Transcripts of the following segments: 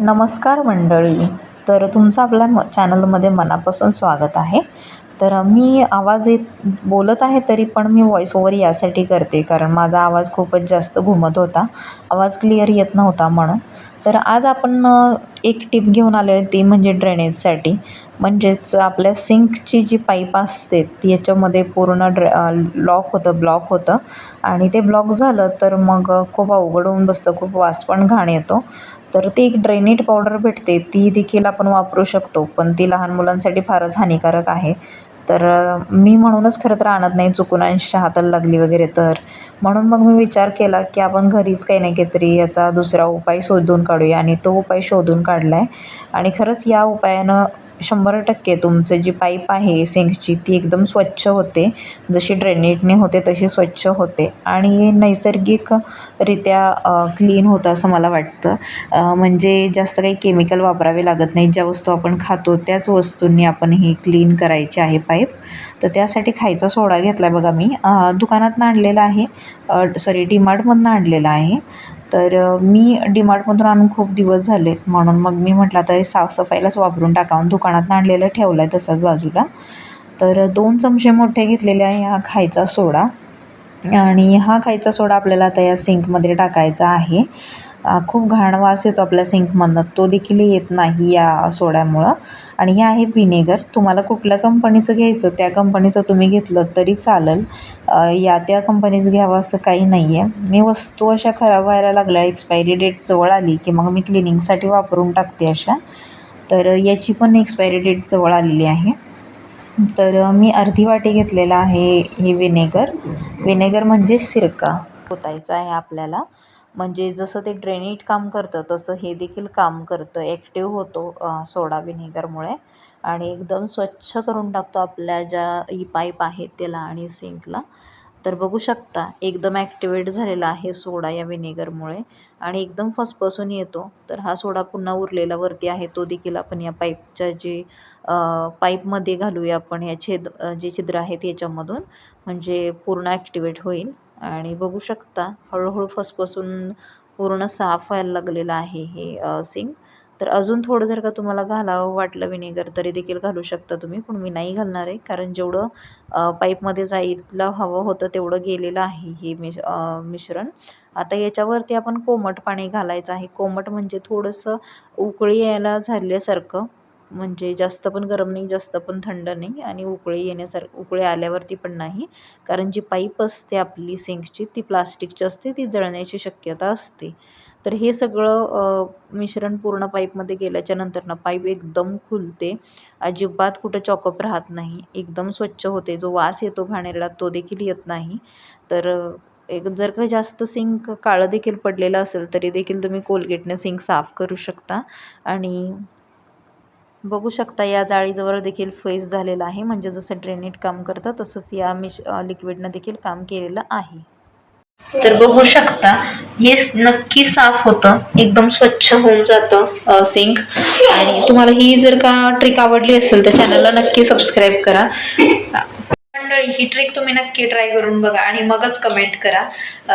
नमस्कार मंडळी. तर तुमचं आपल्या म चॅनलमध्ये मनापासून स्वागत आहे. तर मी आवाज येत बोलत आहे तरी पण मी व्हॉईस ओवर यासाठी करते. कारण माझा आवाज खूपच जास्त घुमत होता. आवाज क्लिअर येत नव्हता म्हणून. तर आज आपण एक टिप घेऊन आलो आहे ती म्हणजे ड्रेनेजसाठी म्हणजेच आपल्या सिंकची जी पाईप असते ती याच्यामध्ये पूर्ण ड्रे लॉक होतं ब्लॉक होतं. आणि ते ब्लॉक झालं तर मग खूप अवघड होऊन बसतं खूप वास पण घाण येतो. तर ती एक ड्रेनेट पावडर भेटते. ती देखील आपण वापरू शकतो. पण ती लहान मुलांसाठी फारच हानिकारक आहे. तर मी म्हणूनच खरं तर आणत नाही चुकून ऐंशी हाताला लागली वगैरे तर. म्हणून मग मी विचार केला की आपण घरीच काही नाही काहीतरी याचा दुसरा उपाय शोधून काढूया आणि तो उपाय शोधून काढला आहे आणि खरंच या उपायानं शंभर टक्के तुमचे जी पाईप आहे सिंकची ती एकदम स्वच्छ होते. जशी ड्रेनेटने होते तशी स्वच्छ होते. आणि नैसर्गिकरित्या क्लीन होतं असं मला वाटतं. म्हणजे जास्त काही केमिकल वापरावे लागत नाही ज्या वस्तू आपण खातो त्याच वस्तूंनी आपण ही क्लीन करायची आहे पाईप. तर त्यासाठी खायचा सोडा घेतला आहे बघा मी. दुकानातून दुकानातनं आणलेला आहे. सॉरी डीमार्टमधनं आणलेला आहे. तर मी डीमार्टमधून आणून खूप दिवस झाले म्हणून मग मी म्हटलं आता हे साफसफाईलाच वापरून टाकावं दुकानातनं आणलेलं ठेवलं आहे तसंच बाजूला. तर दोन चमचे मोठे घेतलेले आहे हा खायचा सोडा. आणि हा खायचा सोडा आपल्याला आता या सिंकमध्ये टाकायचा आहे. खूप घाण वास येतो आपल्या सिंकमधनं. तो देखील येत नाही या सोड्यामुळं. आणि हे आहे व्हिनेगर. तुम्हाला कुठल्या कंपनीचं घ्यायचं? त्या कंपनीचं तुम्ही घेतलं तरी चालेल. या त्या कंपनीचं घ्यावं असं काही नाही आहे मी वस्तू अशा खराब व्हायला लागल्या. एक्सपायरी डेट जवळ आली की मग मी क्लिनिंगसाठी वापरून टाकते अशा. तर याची पण एक्सपायरी डेट जवळ आलेली आहे. तर मी अर्धी वाटी घेतलेला आहे हे विनेगर विनेगर म्हणजे सिरका. पोतायचा आहे आपल्याला. म्हणजे जसं ते ड्रेनेट काम करतं तसं हे देखील काम करतं. ॲक्टिव्ह होतो सोडा विनेगरमुळे. आणि एकदम स्वच्छ करून टाकतो आपल्या ज्या ही पाईप आहेत त्याला आणि सिंकला. तर बघू शकता एकदम ॲक्टिवेट झालेला आहे सोडा या विनेगरमुळे. आणि एकदम फसफसून येतो. तर हा सोडा पुन्हा उरलेला वरती आहे तो देखील आपण या पाईपच्या जे पाईपमध्ये घालूया आपण या छेद जे छिद्र आहेत याच्यामधून. म्हणजे पूर्ण ॲक्टिवेट होईल. आणि बघू शकता हळूहळू फसफसून पूर्ण साफ व्हायला लागलेलं आहे हे सिंग सिंक. तर अजून थोडं जर का तुम्हाला घालावं वाटलं विनेगर तरी देखील घालू शकता तुम्ही पण मी नाही घालणार आहे कारण जेवढं पाईपमध्ये जायला हवं होतं तेवढं गेलेलं आहे हे मिश मिश्रण. आता याच्यावरती आपण कोमट पाणी घालायचं आहे. कोमट म्हणजे थोडंसं उकळी यायला झाल्यासारखं म्हणजे जास्त पण गरम नाही जास्त पण थंड नाही आणि उकळी येण्यासारखं उकळी आल्यावरती पण नाही. कारण जी पाईप असते आपली सिंकची ती प्लास्टिकची असते ती जळण्याची शक्यता असते. तर हे सगळं मिश्रण पूर्ण पाईपमध्ये गेल्याच्यानंतर ना पाईप एकदम खुलते. अजिबात कुठं चॉकअप राहत नाही. एकदम स्वच्छ होते. जो वास येतो घाणेरडा तो देखील येत नाही. तर एक जर का जास्त सिंक काळं देखील पडलेलं असेल तरी देखील तुम्ही कोलगेटने सिंक साफ करू शकता. आणि बघू शकता या जाळीजवळ देखील फेस झालेला आहे. म्हणजे जसं ड्रेनेट काम करतं तसंच या मिश लिक्विडनं देखील काम केलेलं आहे. तर बघू शकता हे नक्की साफ होतं. एकदम स्वच्छ होऊन जातं सिंक आणि तुम्हाला ही जर का ट्रिक आवडली असेल तर चॅनलला नक्की सबस्क्राईब करा. मंडळी ही ट्रिक तुम्ही नक्की ट्राय करून बघा आणि मगच कमेंट करा.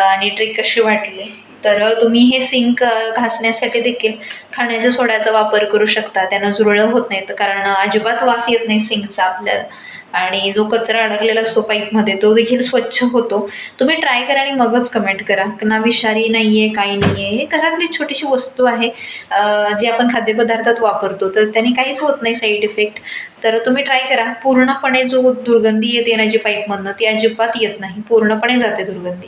आणि ट्रिक कशी वाटली? तर तुम्ही हे सिंक घासण्यासाठी देखील खाण्याच्या सोड्याचा वापर करू शकता. त्यानं जुरळं होत नाही तर कारण अजिबात वास येत नाही सिंकचा आपल्याला. आणि जो कचरा अडकलेला असतो पाईपमध्ये तो देखील स्वच्छ होतो. तुम्ही ट्राय करा आणि मगच कमेंट करा. ना विषारी नाही आहे काही नाही आहे हे घरातली छोटीशी वस्तू आहे जी आपण खाद्यपदार्थात वापरतो. तर त्याने काहीच होत नाही साईड इफेक्ट तर तुम्ही ट्राय करा. पूर्णपणे जो दुर्गंधी येते ना जी पाईपमधनं ती अजिबात येत नाही. पूर्णपणे जाते दुर्गंधी.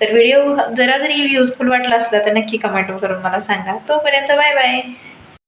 तर व्हिडिओ जरा जरी युजफुल वाटला असला तर नक्की कमेंट करून मला सांगा. तोपर्यंत बाय बाय